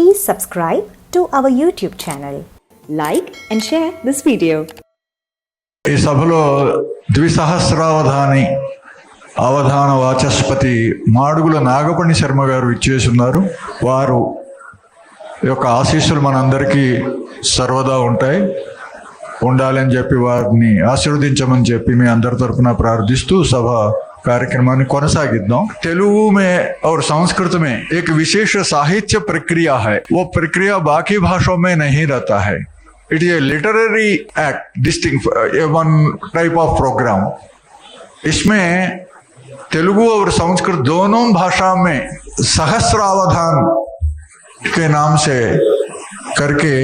Please subscribe to our YouTube channel. Like and share this video. ఈ సభలో ద్విసహస్రావధాని అవధాన వాచస్పతి మాడుగుల నాగపణి శర్మ గారు ఇచ్చేసి ఉన్నారు వారు యొక్క ఆశీస్సులు మనందరికీ సర్వదా ఉంటాయి ఉండాలని చెప్పి వారిని ఆశీర్వదించమని చెప్పి మీ అందరి తరఫున ప్రార్థిస్తూ సభ कार्यक्रम को ತೆಲುಗು में और संस्कृत में एक विशेष साहित्य प्रक्रिया है। वो प्रक्रिया बाकी भाषाओं में नहीं रहता है। It is a literary act distinct one type of program इसमें तेलुगु और संस्कृत दोनों भाषा में सहस्रावधान के नाम से करके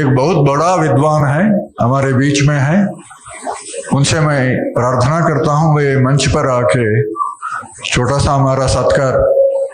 एक बहुत बड़ा विद्वान है, हमारे बीच में है। उनसे मैं प्रार्थना करता हूँ वे मंच पर आके छोटा सा हमारा सत्कार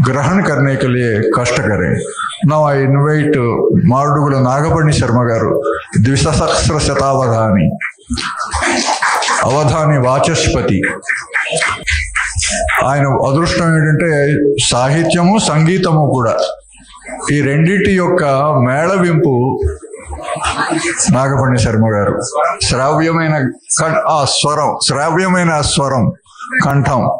ग्रहण करने के लिए कष्ट కష్టకరే now I invite Marudugula Nagaphani Sharma garu ద్విసహస్ర శతావధాని Avadhani Vachaspati ఆయన అదృష్టం ఏంటంటే సాహిత్యము సంగీతము కూడా. ఈ రెండింటి యొక్క మేళవింపు నాగపణి శర్మ గారు. శ్రావ్యమైన ఆ స్వరం శ్రావ్యమైన స్వరం కంఠం.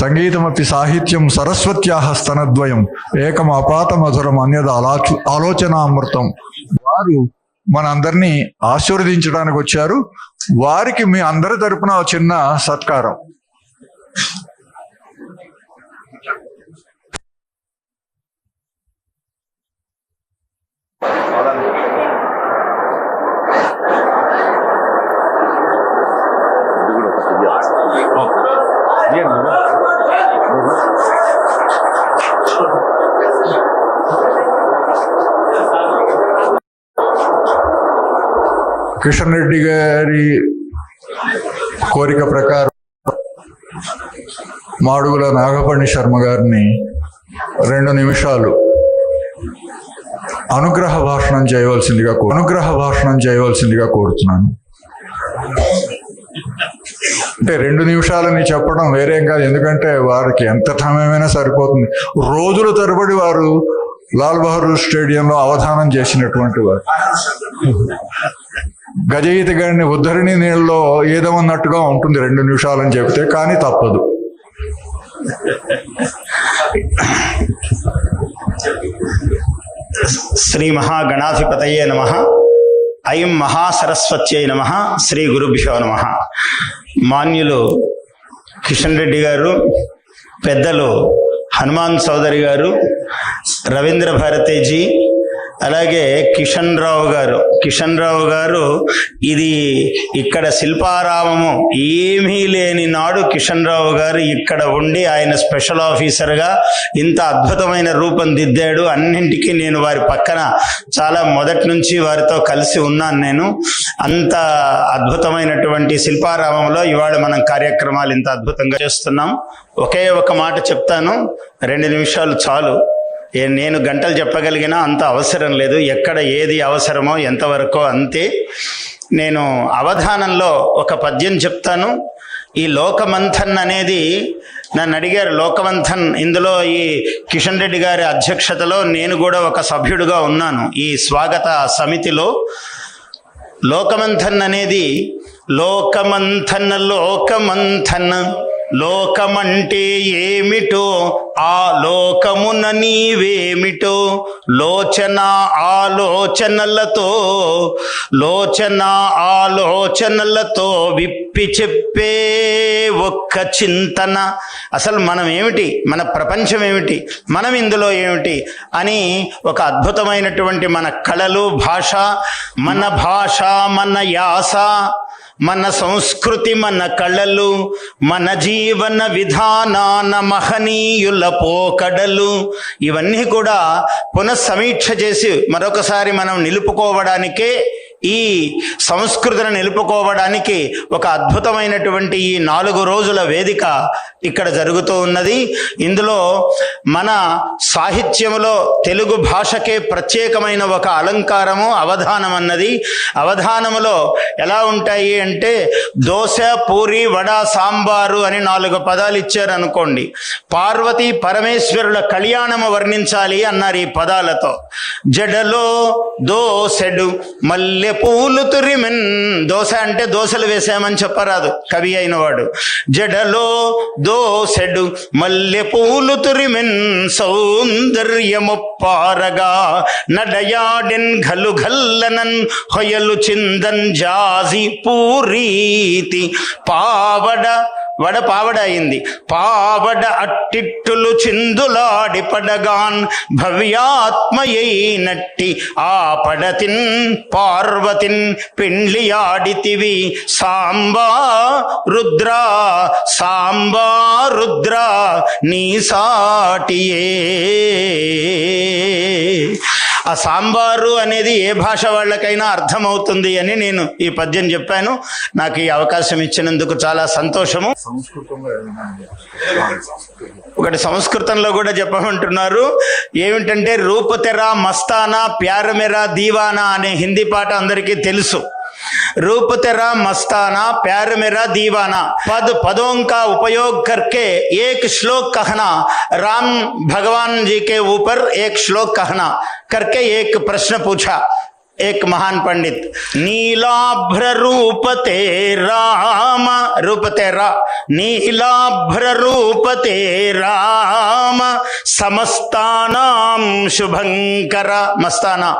సంగీతమపి సాహిత్యం సరస్వత్యా స్తనద్వయం ఏకం అపాత మధురం అన్యద ఆలోచ ఆలోచనామృతం. వారు మనందరినీ ఆశీర్వదించడానికి వచ్చారు వారికి మీ అందరి తరపున చిన్న సత్కారం. కిషన్ రెడ్డి గారి కోరిక ప్రకారం మాడుగుల నాగపణి శర్మ గారిని రెండు నిమిషాలు అనుగ్రహ భాషణం చేయవలసిందిగా కో- అనుగ్రహ భాషణం చేయవలసిందిగా కోరుతున్నాను. అంటే రెండు నిమిషాలని చెప్పడం వేరేం కాదు. ఎందుకంటే వారికి ఎంత సమయమైనా సరిపోతుంది. రోజుల తరబడి వారు లాల్ బహదూర్ స్టేడియంలో అవధానం చేసినటువంటి వారు. గజయిత గారిని ఉద్ధరిణి నీళ్ళలో ఏదమన్నట్టుగా ఉంటుంది రెండు నిమిషాలని చెప్తే కానీ తప్పదు. శ్రీ మహాగణాధిపతయే నమ. ఐం మహాసరస్వత్యై నమ. శ్రీ గురుభ్యో నమ. మాన్యులు కిషన్ రెడ్డి గారు పెద్దలు హనుమాన్ చౌదరి గారు రవీంద్ర భారతీజీ అలాగే కిషన్ రావు గారు. కిషన్ రావు గారు ఇది ఇక్కడ శిల్పారామము. ఏమీ లేని నాడు కిషన్ రావు గారు ఇక్కడ ఉండి ఆయన స్పెషల్ ఆఫీసర్గా ఇంత అద్భుతమైన రూపం దిద్దాడు. అన్నింటికీ నేను వారి పక్కన చాలా మొదటి నుంచి వారితో కలిసి ఉన్నాను నేను. అంత అద్భుతమైనటువంటి శిల్పారామంలో ఇవాళ మనం కార్యక్రమాలు ఇంత అద్భుతంగా చేస్తున్నాం. ఒకే ఒక మాట చెప్తాను. రెండు నిమిషాలు చాలు. నేను గంటలు చెప్పగలిగినా అంత అవసరం లేదు. ఎక్కడ ఏది అవసరమో ఎంతవరకో అంతే. నేను అవధానంలో ఒక పద్యం చెప్తాను. ఈ లోకమంథన్ అనేది నన్ను అడిగారు లోకమంథన్ ఇందులో ఈ కిషన్ రెడ్డి గారి అధ్యక్షతలో నేను కూడా ఒక సభ్యుడుగా ఉన్నాను ఈ స్వాగత సమితిలో. లోకమంథన్ అనేది లోకమంథన్ లోకమంథన్ లోకమంటే ఏమిటో? ఆ లోకమున నీవేమిటో? లోచన ఆలోచనలతో లోచన ఆలోచనలతో విప్పి చెప్పే ఒక్క చింతన. అసలు మనం ఏమిటి? మన ప్రపంచం ఏమిటి? మనం ఇందులో ఏమిటి? అని ఒక అద్భుతమైనటువంటి మన కళలు భాష మన భాష మన యాస మన సంస్కృతి మన కళలు మన జీవన విధానాన మహనీయుల పోకడలు ఇవన్నీ కూడా పునఃసమీక్ష చేసి మరొకసారి మనం నిలుపుకోవడానికే ఈ సంస్కృతిని నిలుపుకోవడానికి ఒక అద్భుతమైనటువంటి ఈ నాలుగు రోజుల వేదిక ఇక్కడ జరుగుతూ ఉన్నది. ఇందులో మన సాహిత్యములో తెలుగు భాషకే ప్రత్యేకమైన ఒక అలంకారము అవధానం అన్నది. అవధానములో ఎలా ఉంటాయి అంటే దోశ పూరి వడ సాంబారు అని నాలుగు పదాలు ఇచ్చారు అనుకోండి పార్వతీ పరమేశ్వరుల కళ్యాణము వర్ణించాలి అన్నారు ఈ పదాలతో. జడలో దోసెడు మల్లె పూలు తురిమిన్. దోశ అంటే దోశలు వేసామని చెప్పరాదు కవి అయినవాడు. జడలో దోసెడు మల్లె పూలు సౌందర్యము పారగా నడయాడెన్ ఘలు ఘల్లనన్ హొయలు చిందన్ జాజి పూరీతి పావడ వడ పావడ అయింది. పావడ అట్టిట్టులు చిందులాడి పడగాన్ భవ్యాత్మయైనట్టి ఆ పడతిన్ పార్వతిన్ పెండ్లియాడితివి. సాంబా రుద్ర సాంబా రుద్ర నీ సాటియే. ఆ సాంబారు అనేది ఏ భాష వాళ్ళకైనా అర్థమవుతుంది అని నేను ఈ పద్యం చెప్పాను. నాకు ఈ అవకాశం ఇచ్చినందుకు చాలా సంతోషము. ఒకటి సంస్కృతంలో కూడా చెప్పమంటున్నారు. ఏమిటంటే రూపతెర మస్తానా ప్యారమెరా దీవానా అనే హిందీ పాట అందరికీ తెలుసు. रूप तेरा मस्ताना, प्यार मेरा दीवाना। पद पदों का उपयोग करके एक श्लोक कहना, राम भगवान जी के ऊपर एक श्लोक कहना, करके एक प्रश्न पूछा। एक महान पंडित नीलाभ्र रूप ते राम रूप तेरा नीलाभ्र रूप ते राम समस्तानां शुभंकर मस्ताना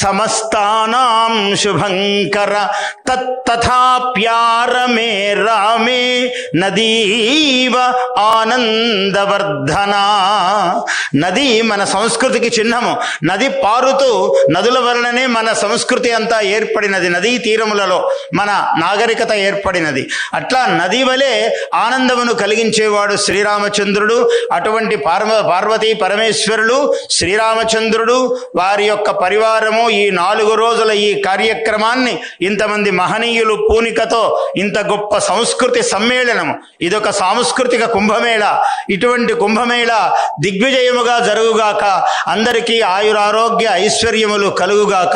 समस्तानां शुभंकर तत्तथा प्यार में रामे నదీవ ఆనందవర్ధన నది మన సంస్కృతికి చిహ్నము నది పారుతూ నదుల వలననే మన సంస్కృతి అంతా ఏర్పడినది నదీ తీరములలో మన నాగరికత ఏర్పడినది. అట్లా నది వలె ఆనందమును కలిగించేవాడు శ్రీరామచంద్రుడు అటువంటి పార్వ పార్వతీ పరమేశ్వరులు శ్రీరామచంద్రుడు వారి యొక్క పరివారము ఈ నాలుగు రోజుల ఈ కార్యక్రమాన్ని ఇంతమంది మహనీయులు పూనికతో ఇంత గొప్ప సంస్కృతి సమ్మేళనము. ఇదొక సాంస్కృతిక కుంభమేళ. ఇటువంటి కుంభమేళ దిగ్విజయముగా జరుగుగాక అందరికీ ఆయురారోగ్య ఐశ్వర్యములు కలుగుగాక